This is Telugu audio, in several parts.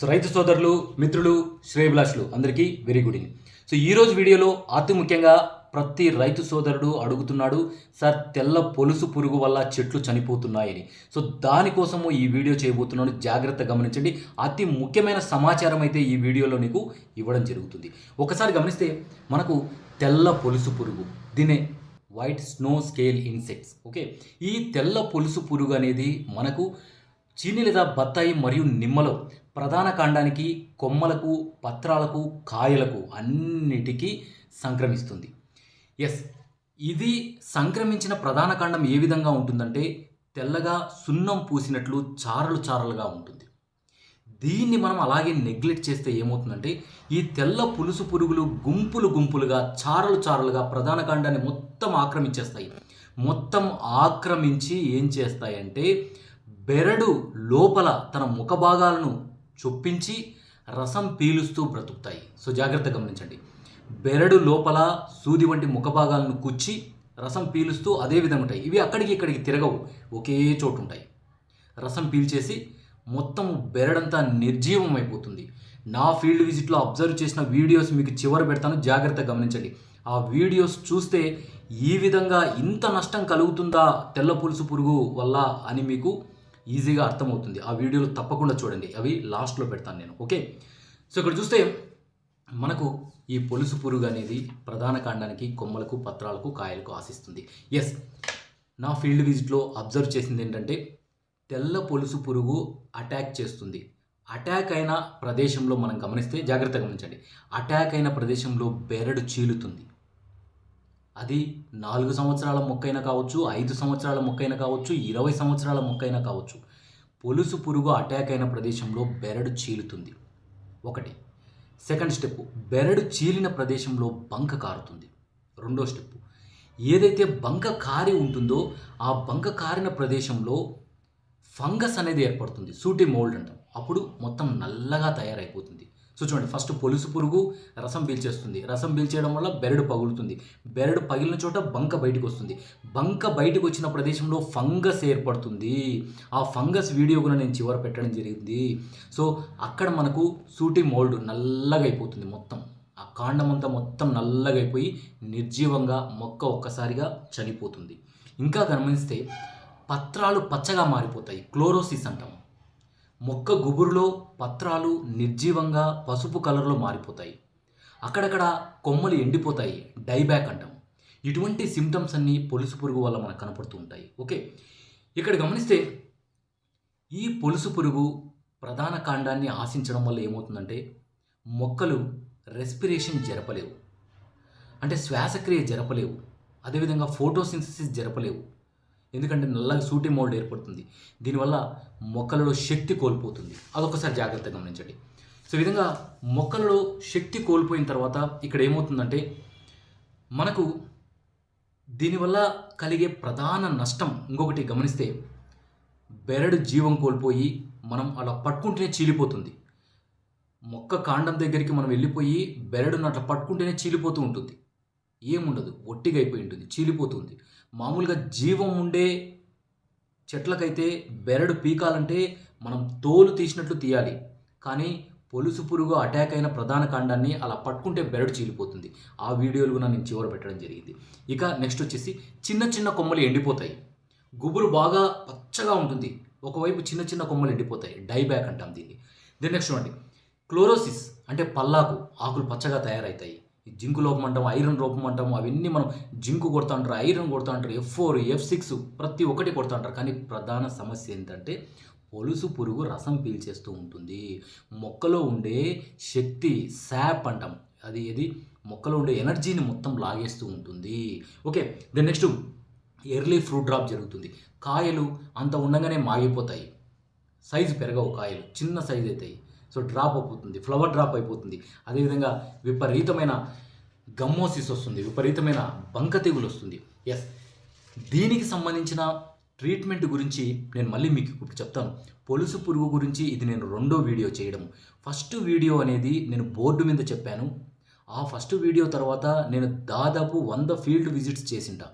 సో రైతు సోదరులు మిత్రులు శ్రేయభిలాషులు అందరికీ వెరీ గుడ్ ఈవినింగ్ సో ఈరోజు వీడియోలో అతి ముఖ్యంగా ప్రతి రైతు సోదరుడు అడుగుతున్నాడు సార్ తెల్ల పొలుసు పురుగు వల్ల చెట్లు చనిపోతున్నాయని. సో దానికోసము ఈ వీడియో చేయబోతున్నాను. జాగ్రత్త గమనించండి. అతి ముఖ్యమైన సమాచారం అయితే ఈ వీడియోలో నీకు ఇవ్వడం జరుగుతుంది. ఒకసారి గమనిస్తే మనకు తెల్ల పొలుసు పురుగు దీనే white snow scale insects okay ఈ తెల్ల పొలుసు పురుగు అనేది మనకు చీని లేదా బత్తాయి మరియు నిమ్మలో ప్రధాన కాండానికి కొమ్మలకు పత్రాలకు కాయలకు అన్నిటికీ సంక్రమిస్తుంది. ఎస్ ఇది సంక్రమించిన ప్రధాన కాండం ఏ విధంగా ఉంటుందంటే తెల్లగా సున్నం పూసినట్లు చారలు చారలుగా ఉంటుంది. దీన్ని మనం అలాగే నెగ్లెక్ట్ చేస్తే ఏమవుతుందంటే ఈ తెల్ల పులుసు పురుగులు గుంపులు గుంపులుగా చారలు చారలుగా ప్రధాన కాండాన్ని మొత్తం ఆక్రమించేస్తాయి. మొత్తం ఆక్రమించి ఏం చేస్తాయంటే బెరడు లోపల తన ముఖ భాగాలను చొప్పించి రసం పీలుస్తూ బ్రతుకుతాయి. సో జాగ్రత్త గమనించండి. బెరడు లోపల సూది వంటి ముఖభాగాలను కుచ్చి రసం పీలుస్తూ అదే విధంగా ఉంటాయి. ఇవి అక్కడికి ఇక్కడికి తిరగవు. ఒకే చోటు ఉంటాయి. రసం పీల్చేసి మొత్తం బెరడంతా నిర్జీవం అయిపోతుంది. నా ఫీల్డ్ విజిట్లో అబ్జర్వ్ చేసిన వీడియోస్ మీకు చివరి పెడతాను. జాగ్రత్త గమనించండి. ఆ వీడియోస్ చూస్తే ఈ విధంగా ఇంత నష్టం కలుగుతుందా తెల్ల పులుసు పురుగు వల్ల అని మీకు ఈజీగా అర్థమవుతుంది. ఆ వీడియోలు తప్పకుండా చూడండి. అవి లాస్ట్లో పెడతాను నేను. ఓకే? సో ఇక్కడ చూస్తే మనకు ఈ పొలుసు పురుగు అనేది ప్రధాన కాండానికి కొమ్మలకు పత్రాలకు కాయలకు ఆశిస్తుంది. ఎస్ నా ఫీల్డ్ విజిట్లో అబ్జర్వ్ చేసింది ఏంటంటే తెల్ల పొలుసు పురుగు అటాక్ చేస్తుంది. అటాక్ అయిన ప్రదేశంలో మనం గమనిస్తే జాగ్రత్తగా గమనించండి. అటాక్ అయిన ప్రదేశంలో బెరడు చీలుతుంది. అది నాలుగు సంవత్సరాల మొక్కైనా కావచ్చు ఐదు సంవత్సరాల మొక్కైనా కావచ్చు ఇరవై సంవత్సరాల మొక్కైనా కావచ్చు. పొలుసు పురుగు అటాక్ అయిన ప్రదేశంలో బెరడు చీలుతుంది. ఒకటి. Second step. బెరడు చీలిన ప్రదేశంలో బంక కారుతుంది. రెండో స్టెప్. ఏదైతే బంక కారి ఉంటుందో ఆ బంక కారిన ప్రదేశంలో ఫంగస్ అనేది ఏర్పడుతుంది. సూటి మోల్డ్ అంటాం. అప్పుడు మొత్తం నల్లగా తయారైపోతుంది. సో చూడండి ఫస్ట్ పొలుసు పురుగు రసం పీల్చేస్తుంది. రసం పీల్చేయడం వల్ల బెరడు పగులుతుంది. బెరడు పగిలిన చోట బంక బయటకు వస్తుంది. బంక బయటకు వచ్చిన ప్రదేశంలో ఫంగస్ ఏర్పడుతుంది. ఆ ఫంగస్ వీడియో కూడా నేను చివర పెట్టడం జరిగింది. సో అక్కడ మనకు సూటి మోల్డ్ నల్లగా అయిపోతుంది మొత్తం. ఆ కాండం అంతా మొత్తం నల్లగా అయిపోయి నిర్జీవంగా మొక్క ఒక్కసారిగా చనిపోతుంది. ఇంకా గమనిస్తే పత్రాలు పచ్చగా మారిపోతాయి. క్లోరోసిస్ అంటాం మొక్క గుబురులో పత్రాలు నిర్జీవంగా పసుపు కలర్లో మారిపోతాయి. అక్కడక్కడ కొమ్మలు ఎండిపోతాయి. డైబ్యాక్ అంటాం. ఇటువంటి సిమ్టమ్స్ అన్నీ పొలుసు పురుగు వల్ల మనకు కనపడుతూ ఉంటాయి. ఓకే? ఇక్కడ గమనిస్తే ఈ పొలుసు పురుగు ప్రధాన కాండాన్ని ఆశించడం వల్ల ఏమవుతుందంటే మొక్కలు రెస్పిరేషన్ జరపలేవు. అంటే శ్వాసక్రియ జరపలేవు. అదేవిధంగా ఫోటోసింథసిస్ జరపలేవు. ఎందుకంటే నల్లగా సూటి మోల్డ్ ఏర్పడుతుంది. దీనివల్ల మొక్కలలో శక్తి కోల్పోతుంది. అదొకసారి జాగ్రత్తగా గమనించండి. సో ఈ విధంగా మొక్కలలో శక్తి కోల్పోయిన తర్వాత ఇక్కడ ఏమవుతుందంటే మనకు దీనివల్ల కలిగే ప్రధాన నష్టం ఇంకొకటి గమనిస్తే బెరడు జీవం కోల్పోయి మనం అలా పట్టుకుంటేనే చీలిపోతుంది. మొక్క కాండం దగ్గరికి మనం వెళ్ళిపోయి బెరడును అట్లా పట్టుకుంటేనే చీలిపోతూ ఉంటుంది. ఏముండదు ఒట్టిగా అయిపోయి ఉంటుంది చీలిపోతుంది. మామూలుగా జీవం ఉండే చెట్లకైతే బెరడు పీకాలంటే మనం తోలు తీసినట్లు తీయాలి. కానీ పొలుసు పురుగు అటాక్ అయిన ప్రధాన కాండాన్ని అలా పట్టుకుంటే బెరడు చీలిపోతుంది. ఆ వీడియోలు కూడా నేను చివర పెట్టడం జరిగింది. ఇక నెక్స్ట్ వచ్చేసి చిన్న చిన్న కొమ్మలు ఎండిపోతాయి. గుబురు బాగా పచ్చగా ఉంటుంది. ఒకవైపు చిన్న చిన్న కొమ్మలు ఎండిపోతాయి. డైబ్యాక్ అంటాం దీన్ని. దెన్ నెక్స్ట్ చూడండి. క్లోరోసిస్ అంటే పల్లాకు ఆకులు పచ్చగా తయారవుతాయి జింకు లోపం అంటాం ఐరన్ లోపం అంటాము అవన్నీ మనం జింకు కొడుతూ ఉంటారు ఐరన్ కొడుతూ ఉంటారు ఎఫ్ ఫోర్ ఎఫ్ సిక్స్ ప్రతి ఒక్కటి కొడుతూ ఉంటారు. కానీ ప్రధాన సమస్య ఏంటంటే పొలుసు పురుగు రసం పీల్చేస్తూ ఉంటుంది. మొక్కలో ఉండే శక్తి శాప్ అంటాం. అది ఇది మొక్కలో ఉండే ఎనర్జీని మొత్తం లాగేస్తూ ఉంటుంది. Okay then next early fruit drop జరుగుతుంది. కాయలు అంత ఉండగానే మాగిపోతాయి. సైజు పెరగవు కాయలు. చిన్న సైజు అవుతాయి సో డ్రాప్ అయిపోతుంది ఫ్లవర్ డ్రాప్ అయిపోతుంది. అదేవిధంగా విపరీతమైన గమ్మోసిస్ వస్తుంది విపరీతమైన బంక తెగులు వస్తుంది. ఎస్ దీనికి సంబంధించిన ట్రీట్మెంట్ గురించి నేను మళ్ళీ మీకు ఇప్పుడు చెప్తాను. పొలుసు పురుగు గురించి ఇది నేను రెండో వీడియో చేయడం ఫస్ట్ వీడియో అనేది నేను బోర్డు మీద చెప్పాను. ఆ ఫస్ట్ వీడియో తర్వాత నేను దాదాపు వంద ఫీల్డ్ విజిట్స్ చేసింటా.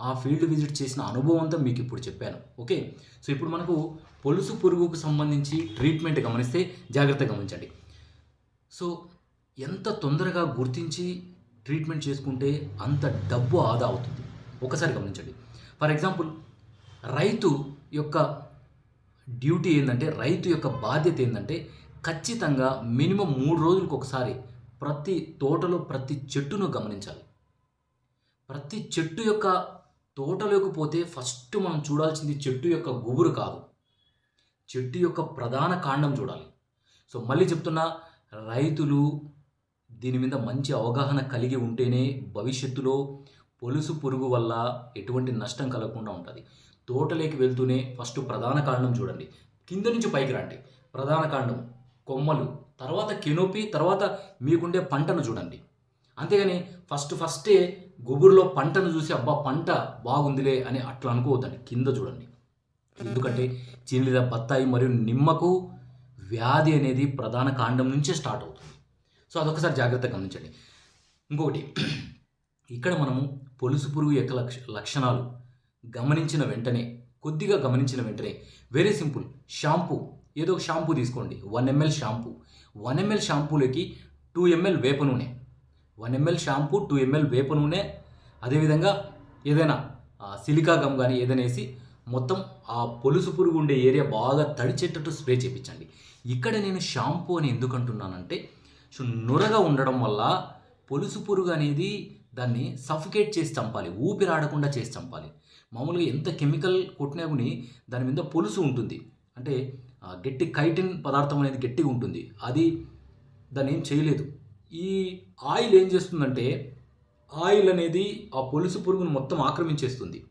ఆ ఫీల్డ్ విజిట్ చేసిన అనుభవం అంతా మీకు ఇప్పుడు చెప్పాను. ఓకే? సో ఇప్పుడు మనకు పొలుసు పురుగుకు సంబంధించి ట్రీట్మెంట్ గమనిస్తే జాగ్రత్తగా గమనించండి. సో ఎంత తొందరగా గుర్తించి ట్రీట్మెంట్ చేసుకుంటే అంత డబ్బు ఆదా అవుతుంది. ఒకసారి గమనించండి. ఫర్ ఎగ్జాంపుల్ రైతు యొక్క డ్యూటీ ఏంటంటే రైతు యొక్క బాధ్యత ఏంటంటే ఖచ్చితంగా మినిమం మూడు రోజులకు ఒకసారి ప్రతి తోటలో ప్రతి చెట్టును గమనించాలి. ప్రతి చెట్టు యొక్క తోటలోకి పోతే ఫస్ట్ మనం చూడాల్సింది చెట్టు యొక్క గుబురు కాదు. చెట్టు యొక్క ప్రధాన కాండం చూడాలి. సో మళ్ళీ చెప్తున్నా రైతులు దీని మీద మంచి అవగాహన కలిగి ఉంటేనే భవిష్యత్తులో పొలుసు పురుగు వల్ల ఎటువంటి నష్టం కలగకుండా ఉంటుంది. తోటలోకి వెళ్తూనే ఫస్ట్ ప్రధాన కాండం చూడండి. కింద నుంచి పైకి రండి. ప్రధాన కాండం కొమ్మలు తర్వాత కెనోపి తర్వాత మీకుండే పంటను చూడండి. అంతేగాని ఫస్ట్ ఫస్టే గుబురులో పంటను చూసి అబ్బా పంట బాగుందిలే అని అట్లా అనుకోవద్దండి కింద చూడండి. ఎందుకంటే చిల్లిద బత్తాయి మరియు నిమ్మకు వ్యాధి అనేది ప్రధాన కాండం నుంచే స్టార్ట్ అవుతుంది. సో అదొకసారి జాగ్రత్తగా గమనించండి. ఇంకొకటి ఇక్కడ మనము పొలుసు పురుగు యొక్క లక్ష లక్షణాలు గమనించిన వెంటనే కొద్దిగా గమనించిన వెంటనే వెరీ సింపుల్ షాంపూ ఏదో ఒక షాంపూ తీసుకోండి. One ML shampoo one ML షాంపూలోకి two ML వేప నూనె. One ML shampoo two ML వేప నూనె అదేవిధంగా ఏదైనా సిలికా గమ్ కానీ ఏదైనా వేసి మొత్తం ఆ పొలుసు పురుగు ఉండే ఏరియా బాగా తడిచేటట్టు స్ప్రే చేయించండి ఇక్కడ నేను షాంపూ అని ఎందుకు అంటున్నానంటే సో నురగా ఉండడం వల్ల పొలుసు పురుగు అనేది దాన్ని సఫికేట్ చేసి చంపాలి ఊపిరాడకుండా చేసి చంపాలి. మామూలుగా ఎంత కెమికల్ కొట్టినా కానీ దాని మీద పొలుసు ఉంటుంది. అంటే గట్టి కైటిన్ పదార్థం అనేది గట్టిగా ఉంటుంది. అది దాన్ని ఏం చేయలేదు. ఈ ఆయిల్ ఏం చేస్తుందంటే ఆయిల్ అనేది ఆ పొలుసు పురుగును మొత్తం ఆక్రమించేస్తుంది.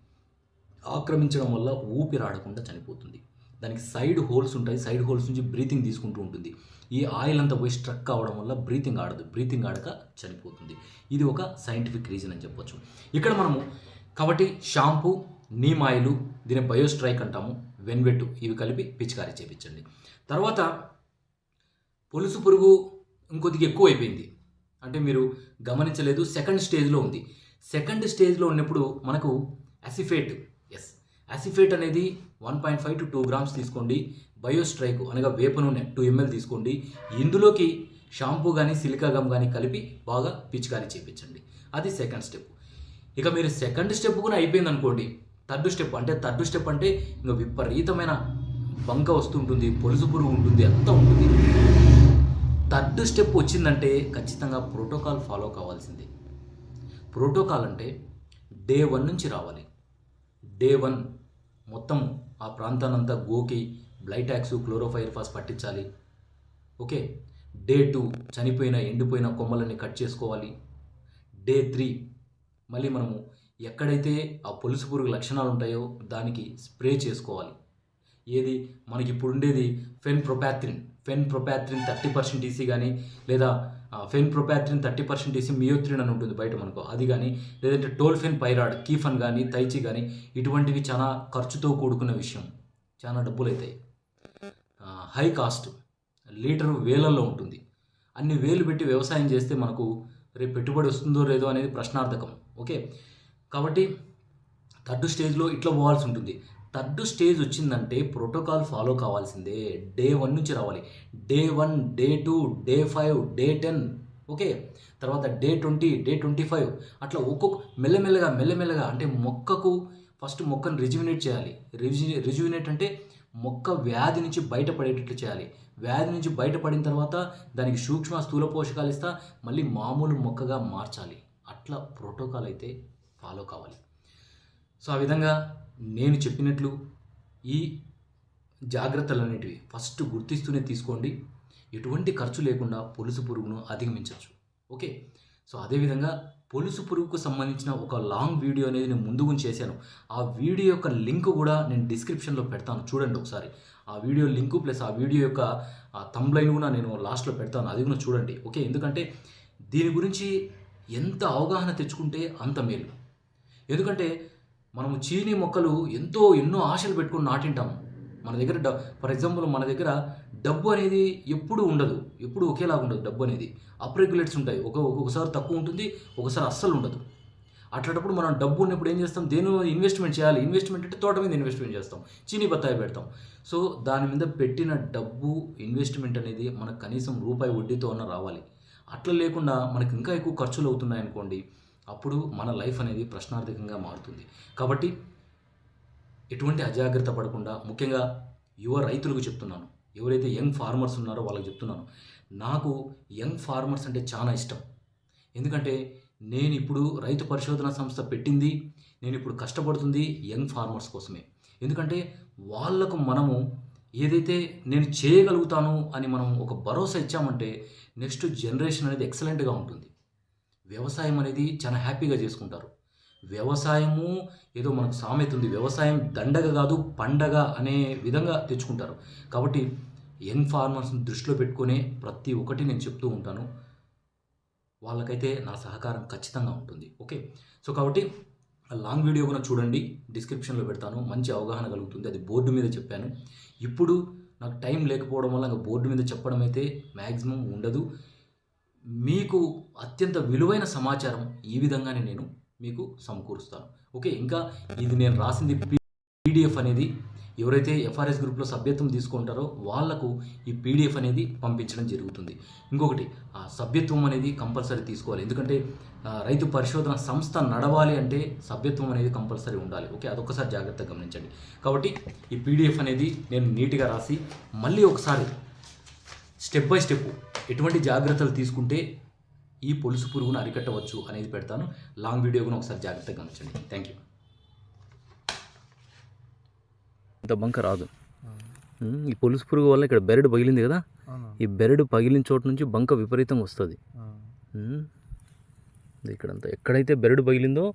ఆక్రమించడం వల్ల ఊపిరాడకుండా చనిపోతుంది. దానికి సైడ్ హోల్స్ ఉంటాయి. సైడ్ హోల్స్ నుంచి బ్రీతింగ్ తీసుకుంటూ ఉంటుంది. ఈ ఆయిల్ అంతా పోయి స్ట్రక్ అవ్వడం వల్ల బ్రీతింగ్ ఆడదు. బ్రీతింగ్ ఆడక చనిపోతుంది. ఇది ఒక సైంటిఫిక్ రీజన్ అని చెప్పొచ్చు. ఇక్కడ మనము కాబట్టి షాంపూ నీమ్ ఆయిల్ దీని బయోస్ట్రైక్ అంటాము. వెన్వెట్టు ఇవి కలిపి పిచికారీ చేపించండి. తర్వాత పొలుసు పురుగు ఇంకొద్దిగా ఎక్కువ అయిపోయింది అంటే మీరు గమనించలేదు సెకండ్ స్టేజ్లో ఉంది. సెకండ్ స్టేజ్లో ఉన్నప్పుడు మనకు అసిఫేట్ ఎస్ అసిఫేట్ అనేది one point five to two grams తీసుకోండి. బయోస్ట్రైక్ అనగా వేప నూనె టూ ఎంఎల్ తీసుకోండి. ఇందులోకి షాంపూ కానీ సిలికా గమ్ కానీ కలిపి బాగా పిచికారీ చేయించండి అది సెకండ్ స్టెప్. ఇక మీరు సెకండ్ స్టెప్ కూడా అయిపోయింది అనుకోండి థర్డ్ స్టెప్ అంటే థర్డ్ స్టెప్ అంటే ఇంకా విపరీతమైన బంక వస్తుంటుంది పొలుసు పురుగు ఉంటుంది అంతా ఉంటుంది. థర్డ్ స్టెప్ వచ్చిందంటే ఖచ్చితంగా ప్రోటోకాల్ ఫాలో కావాల్సిందే. ప్రోటోకాల్ అంటే డే వన్ నుంచి రావాలి. డే వన్ మొత్తం ఆ ప్రాంతానంతా గోకి బ్లైటాక్స్ క్లోరోఫైర్ఫాస్ పట్టించాలి. ఓకే? డే టూ చనిపోయిన ఎండిపోయిన కొమ్మలని కట్ చేసుకోవాలి. డే త్రీ మళ్ళీ మనము ఎక్కడైతే ఆ పొలుసు పురుగు లక్షణాలు ఉంటాయో దానికి స్ప్రే చేసుకోవాలి. ఏది? మనకి ఇప్పుడు ఉండేది fenpropathrin fenpropathrin thirty percent EC కానీ లేదా fenpropathrin thirty percent EC meothrin అని ఉంటుంది బయట మనకు. అది కానీ లేదంటే టోల్ఫెన్ పైరాడ్ కీఫన్ కానీ తైచి కానీ ఇటువంటివి చాలా ఖర్చుతో కూడుకున్న విషయం. చాలా డబ్బులు అవుతాయి హై కాస్ట్ లీటర్ వేలల్లో ఉంటుంది. అన్ని వేలు పెట్టి వ్యవసాయం చేస్తే మనకు రేపు పెట్టుబడి వస్తుందో లేదో అనేది ప్రశ్నార్థకం. ఓకే? కాబట్టి థర్డ్ స్టేజ్లో ఇట్లా పోవాల్సి ఉంటుంది. థర్డ్ స్టేజ్ వచ్చిందంటే ప్రోటోకాల్ ఫాలో కావాల్సిందే. డే వన్ నుంచి రావాలి. Day one day two day five day ten. Okay? తర్వాత day twenty day twenty five. అట్లా ఒక్కొక్క మెల్లమెల్లగా మెల్లమెల్లగా అంటే మొక్కకు ఫస్ట్ మొక్కను రిజ్యూనేట్ చేయాలి. రిజ్యూ రిజ్యూనేట్ అంటే మొక్క వ్యాధి నుంచి బయటపడేటట్లు చేయాలి. వ్యాధి నుంచి బయటపడిన తర్వాత దానికి సూక్ష్మ స్థూల పోషకాలు ఇస్తా మళ్ళీ మామూలు మొక్కగా మార్చాలి. అట్లా ప్రోటోకాల్ అయితే ఫాలో కావాలి. సో ఆ విధంగా నేను చెప్పినట్లు ఈ జాగ్రత్తలన్నిటివి ఫస్ట్ గుర్తిస్తూనే తీసుకోండి. ఎటువంటి ఖర్చు లేకుండా పొలుసు పురుగును అధిగమించవచ్చు. ఓకే? సో అదేవిధంగా పొలుసు పురుగుకు సంబంధించిన ఒక లాంగ్ వీడియో అనేది నేను ముందు చేశాను. ఆ వీడియో యొక్క లింక్ కూడా నేను డిస్క్రిప్షన్లో పెడతాను. చూడండి ఒకసారి. ఆ వీడియో లింకు ప్లస్ ఆ వీడియో యొక్క తంబ్లైన్ కూడా నేను లాస్ట్లో పెడతాను. అది కూడా చూడండి. ఓకే? ఎందుకంటే దీని గురించి ఎంత అవగాహన తెచ్చుకుంటే అంత మేలు. ఎందుకంటే మనము చీనీ మొక్కలు ఎంతో ఎన్నో ఆశలు పెట్టుకుని నాటింటాము. మన దగ్గర డ ఫర్ ఎగ్జాంపుల్ మన దగ్గర డబ్బు అనేది ఎప్పుడు ఉండదు. ఎప్పుడు ఒకేలాగా ఉండదు డబ్బు అనేది. అప్రెగ్యులేట్స్ ఉంటాయి. ఒక ఒక్కొక్కసారి తక్కువ ఉంటుంది ఒకసారి అస్సలు ఉండదు. అట్లాంటప్పుడు మనం డబ్బు ఉన్నప్పుడు ఏం చేస్తాం? దేని ఇన్వెస్ట్మెంట్ చేయాలి? ఇన్వెస్ట్మెంట్ అంటే తోట మీద ఇన్వెస్ట్మెంట్ చేస్తాం. చీనీ బత్తాయి పెడతాం. సో దాని మీద పెట్టిన డబ్బు ఇన్వెస్ట్మెంట్ అనేది మనకు కనీసం రూపాయి వడ్డీతో అన్న రావాలి. అట్లా లేకుండా మనకి ఇంకా ఎక్కువ ఖర్చులు అవుతున్నాయి అనుకోండి అప్పుడు మన లైఫ్ అనేది ప్రశ్నార్థకంగా మారుతుంది. కాబట్టి ఎటువంటి అజాగ్రత్త పడకుండా ముఖ్యంగా యువ రైతులకు చెప్తున్నాను. ఎవరైతే యంగ్ ఫార్మర్స్ ఉన్నారో వాళ్ళకి చెప్తున్నాను. నాకు యంగ్ ఫార్మర్స్ అంటే చాలా ఇష్టం. ఎందుకంటే నేను ఇప్పుడు రైతు పరిశోధన సంస్థ పెట్టింది నేను ఇప్పుడు కష్టపడుతుంది యంగ్ ఫార్మర్స్ కోసమే. ఎందుకంటే వాళ్ళకు మనము ఏదైతే నేను చేయగలుగుతాను అని మనం ఒక భరోసా ఇచ్చామంటే నెక్స్ట్ జనరేషన్ అనేది ఎక్సలెంట్గా ఉంటుంది. వ్యవసాయం అనేది చాలా హ్యాపీగా చేసుకుంటారు. వ్యవసాయము ఏదో మనకు సామెత ఉంది. వ్యవసాయం దండగ కాదు పండగ అనే విధంగా తెచ్చుకుంటారు. కాబట్టి యంగ్ ఫార్మర్స్ని దృష్టిలో పెట్టుకునే ప్రతి ఒక్కటి నేను చెప్తూ ఉంటాను. వాళ్ళకైతే నా సహకారం ఖచ్చితంగా ఉంటుంది. ఓకే? సో కాబట్టి ఆ లాంగ్ వీడియో కూడా చూడండి. డిస్క్రిప్షన్లో పెడతాను. మంచి అవగాహన కలుగుతుంది. అది బోర్డు మీద చెప్పాను. ఇప్పుడు నాకు టైం లేకపోవడం వల్ల ఇంకా బోర్డు మీద చెప్పడం అయితే మ్యాక్సిమం ఉండదు. మీకు అత్యంత విలువైన సమాచారం ఈ విధంగానే నేను మీకు సమకూరుస్తాను. ఓకే ఇంకా ఇది నేను రాసింది పీడిఎఫ్ అనేది ఎవరైతే ఎఫ్ఆర్ఎస్ గ్రూప్లో సభ్యత్వం తీసుకుంటారో వాళ్ళకు ఈ పీడిఎఫ్ అనేది పంపించడం జరుగుతుంది. ఇంకొకటి ఆ సభ్యత్వం అనేది కంపల్సరీ తీసుకోవాలి. ఎందుకంటే రైతు పరిశోధన సంస్థ నడవాలి అంటే సభ్యత్వం అనేది కంపల్సరీ ఉండాలి. ఓకే అదొకసారి జాగ్రత్తగా గమనించండి. కాబట్టి ఈ పీడిఎఫ్ అనేది నేను నీట్గా రాసి మళ్ళీ ఒకసారి స్టెప్ బై స్టెప్ ఎటువంటి జాగ్రత్తలు తీసుకుంటే ఈ పొలుసు పురుగును అరికట్టవచ్చు అనేది పెడతాను. లాంగ్ వీడియో కూడా ఒకసారి జాగ్రత్తగా గమనించండి. థ్యాంక్ యూ ఇంత బంక రాదు. ఈ పొలుసు పురుగు వల్ల ఇక్కడ బెరడు పగిలింది కదా? ఈ బెరడు పగిలిన చోటు నుంచి బంక విపరీతంగా వస్తుంది. ఇక్కడంతా ఎక్కడైతే బెరడు పగిలిందో.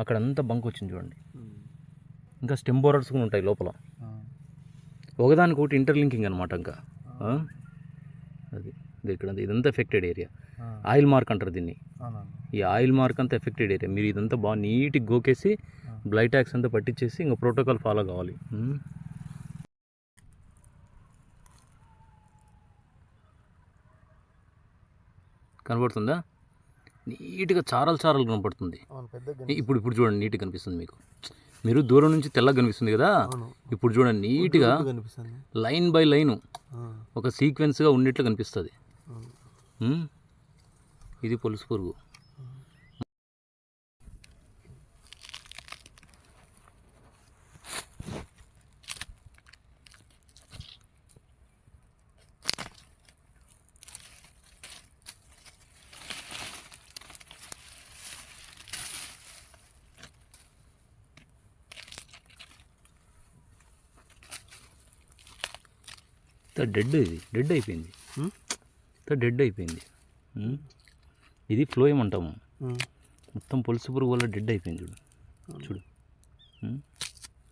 అక్కడంతా బంక వచ్చింది చూడండి. ఇంకా స్టెమ్ బోరర్స్ కూడా ఉంటాయి లోపల. ఆ. ఒకదానికి ఒకటి ఇంటర్లింకింగ్ అనమాట ఇంకా? అది. ఇక్కడ ఇదంతా ఎఫెక్టెడ్ ఏరియా. ఆయిల్ మార్క్ అంటారు దీన్ని. ఈ ఆయిల్ మార్క్ అంతా ఎఫెక్టెడ్ ఏరియా మీరు ఇదంతా బాగా నీట్గా గోకేసి బ్లైట్ ట్యాక్స్ అంతా పట్టించేసి ఇంకా ప్రోటోకాల్ ఫాలో కావాలి. కనబడుతుందా? నీట్గా చారలు చారలు కనపడుతుంది. ఇప్పుడు ఇప్పుడు చూడండి నీట్గా కనిపిస్తుంది మీకు. మీరు దూరం నుంచి తెల్లగా కనిపిస్తుంది కదా? ఇప్పుడు చూడండి నీట్గా లైన్ బై లైను. ఒక సీక్వెన్స్గా ఉన్నట్లు కనిపిస్తుంది. ఇది పొలుసు పురుగు. డెడ్ ఇది. డెడ్ అయిపోయింది. డెడ్ అయిపోయింది. ఉమ్. ఇది ఫ్లోయం అంటాము ఉమ్. మొత్తం పొలుసు పురుగు వల్ల డెడ్ అయిపోయింది చూడు. చూడు.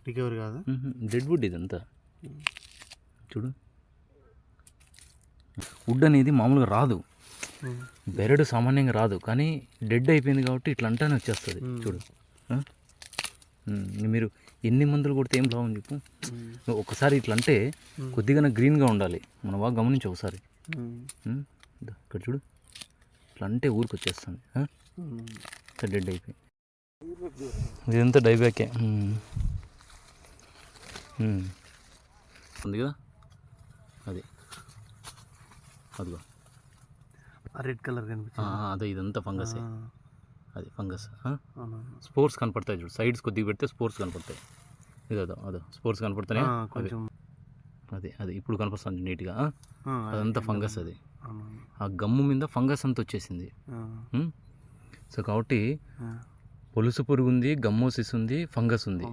రికవరీ కాదు. డెడ్ వుడ్ ఇదంతా చూడు. వుడ్ అనేది మామూలుగా రాదు. బెరడు సామాన్యంగా రాదు. కానీ డెడ్ అయిపోయింది కాబట్టి ఇట్లా అంటానే వచ్చేస్తుంది. చూడు. మీరు ఎన్ని మందులు కొడితే ఏం లాభం చెప్పు. నువ్వు ఒకసారి ఇట్లా అంటే. కొద్దిగా గ్రీన్గా ఉండాలి. మనం బాగా గమనించు ఒకసారి. ఇక్కడ చూడు. ఇట్లా అంటే ఊరికి వచ్చేస్తుంది డెడ్ అయిపోయి. ఇదంతా డైబ్యాకే. ఉంది కదా? అది. అదిగో. రెడ్ కలర్ కనిపిస్తుంది అదే ఇదంతా ఫంగస్. అది ఫంగస్ స్పోర్ట్స్ కనపడతాయి చూడు సైడ్స్ కొద్దిగా పెడితే స్పోర్ట్స్ కనపడతాయి. ఇది అదో అదో స్పోర్ట్స్ కొంచెం అది అది ఇప్పుడు కనపడుతుంది నీట్గా అదంతా ఫంగస్ అది. ఆ గమ్ము మీద ఫంగస్ అంతా వచ్చేసింది? సో కాబట్టి. పొలుసు పురుగు ఉంది గమ్మోసిస్ ఉంది ఫంగస్ ఉంది.